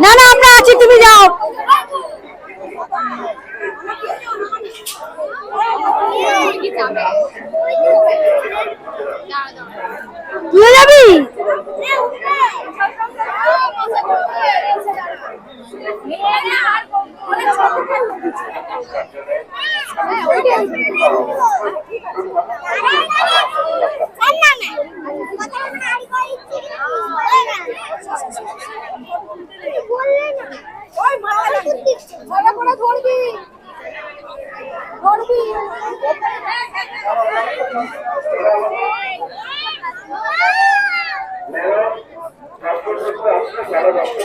না না আমরা আছি তুমি যাও তুই যাবি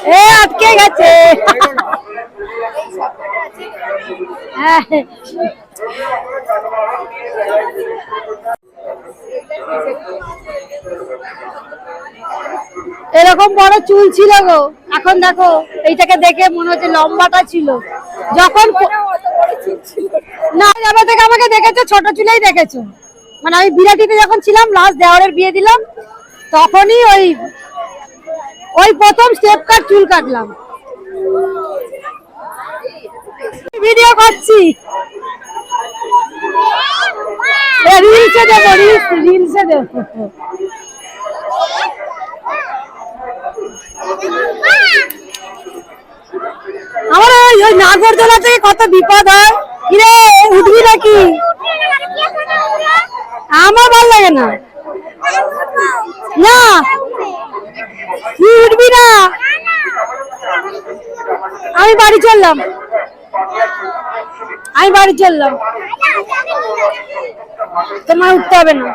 এ আটকে গেছে। এরকম বড় চুল ছিল গো। এখন দেখো, এইটাকে দেখে মনে হচ্ছে লম্বাটা ছিল। যখন না থেকে আমাকে দেখেছ, ছোট চুলেই দেখেছ। মানে আমি বিরাটিতে যখন ছিলাম লাস্ট দেওয়ারের বিয়ে দিলাম, তখনই ওই ওই প্রথম স্টেপ কাট চুল কাটলাম। ভিডিও করছি। রিলসে দেবো রিলস রিলসে দেবো আমার ওই ওই নাগরদোলা থেকে কত বিপদ হয়। কিরে, উঠবি নাকি? আমার ভালো লাগে না। না, তুই উঠবি না। আমি বাড়ি চললাম। আমি বাড়ি চললাম। তোমার উঠতে হবে না।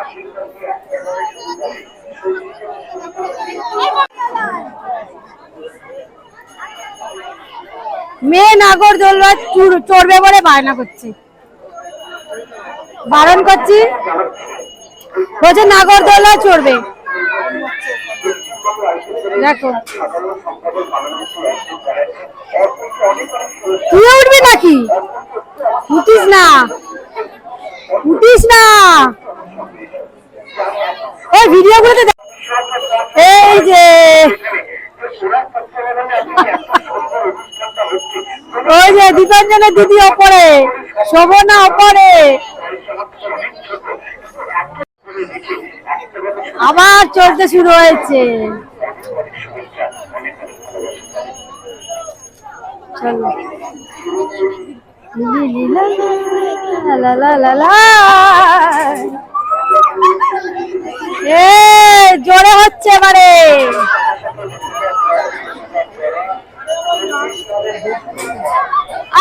মেয়ে নাগরদোলা চুর- চড়বে বলে বায়না করছে। বারণ করছি। বলছে, নাগর নাগরদোলা চড়বে। দেখো। তুই উঠবি নাকি? উঠিস না উঠিস না ওই ভিডিও গুলোতে এই যে। ওই যে দীপাঞ্জনের দিদি ওপরে। শোভনা ওপরে। আবার চলতে শুরু হয়েছে। চলো। জোরে হচ্ছে এবারে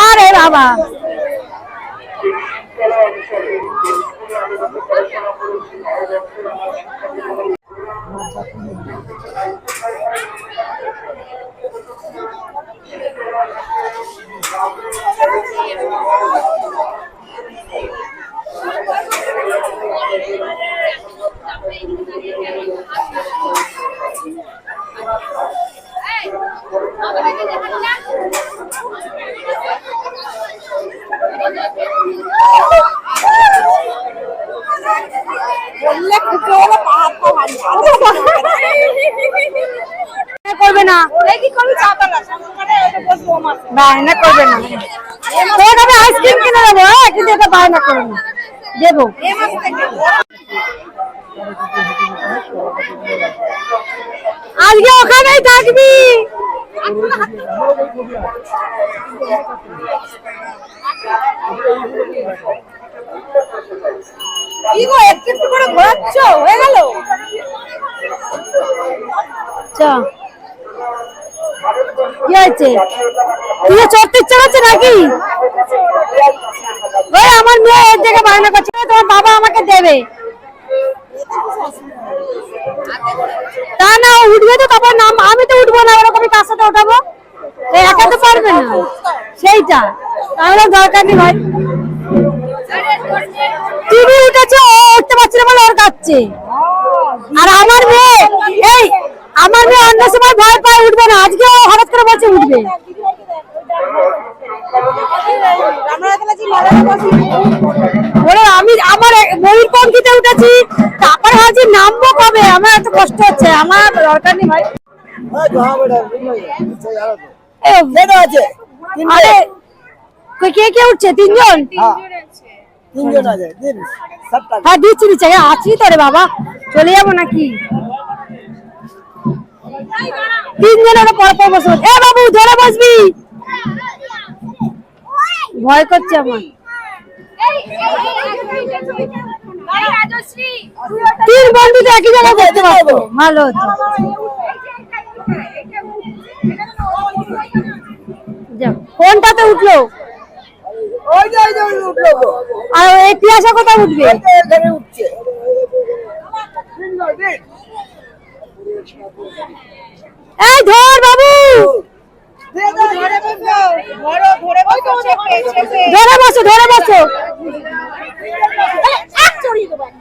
আরে বাবা বললে কুটো হলো করবে না। বায়না করবে না। আইসক্রিম কিনে দেবো হ্যাঁ? কিন্তু এটা বায়না করবে না। দেবো। আজকে ওখানেই থাকবি। নাকি? ওই আমার করছে। তোমার বাবা আমাকে দেবে। না উঠবে তো আমি তো উঠবো না ওরকম কার সাথে ওঠাবো। এ একা তো পারবে না। সেইটা। তাহলে দরকার নেই, ভাই। তুমি উঠেছে ও উঠতে পারছে না বলে ওর কাচ্ছে আর আমার মেয়ে এই আমার মেয়ে অন্য সময় ভয় পায় উঠবে না। আজকে ও হঠাৎ করে বলছে উঠবে। আমরা আমি ময়ূর পঙ্খিতে উঠেছি তারপর ভাবছি নামবো কবে? আমার এত কষ্ট হচ্ছে আমার দরকার নেই ভাই। আরে কে কে উঠছে? তিনজন? তিনজন আছে দিন সব টাকা হ্যাঁ দিচ্ছি দিচ্ছি। হ্যাঁ, আছি তো রে বাবা। চলে যাব নাকি? তিনজন ওরা পর পর বসে এ বাবু ধরে বসবি। ভয় করছে আমার। তিন বন্ধু তো একই জায়গায় বসতে পারব? ভালো হতো। যাও, কোনটাতে উঠল ওই যে ওই যে ওই উঠল গো। আর এই পিয়াসা কোথায় উঠবে? ওই উঠছে দিন গো, দিন। এই ধর বাবু! ধরে বসো ধরো বসো।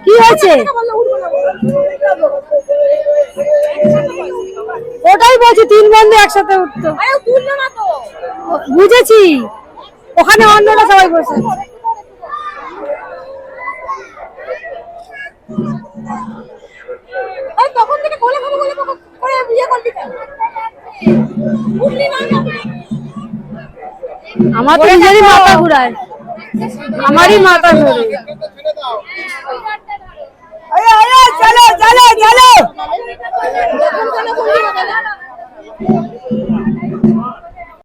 কি হয়েছে? ওটাই বলছি তিন বন্ধু একসাথে উঠতো। আরে ও তুললো না তো। বুঝেছি। ওখানে অন্যরা সবাই বসে। তখন থেকে কোলে খাব কোলে করে বিয়ে করলি কেন? উঠলি না? না আমার তো নিজেরই মাথা ঘুরায়। আমারই মাথা ঘুরে। চলো চলো চলো।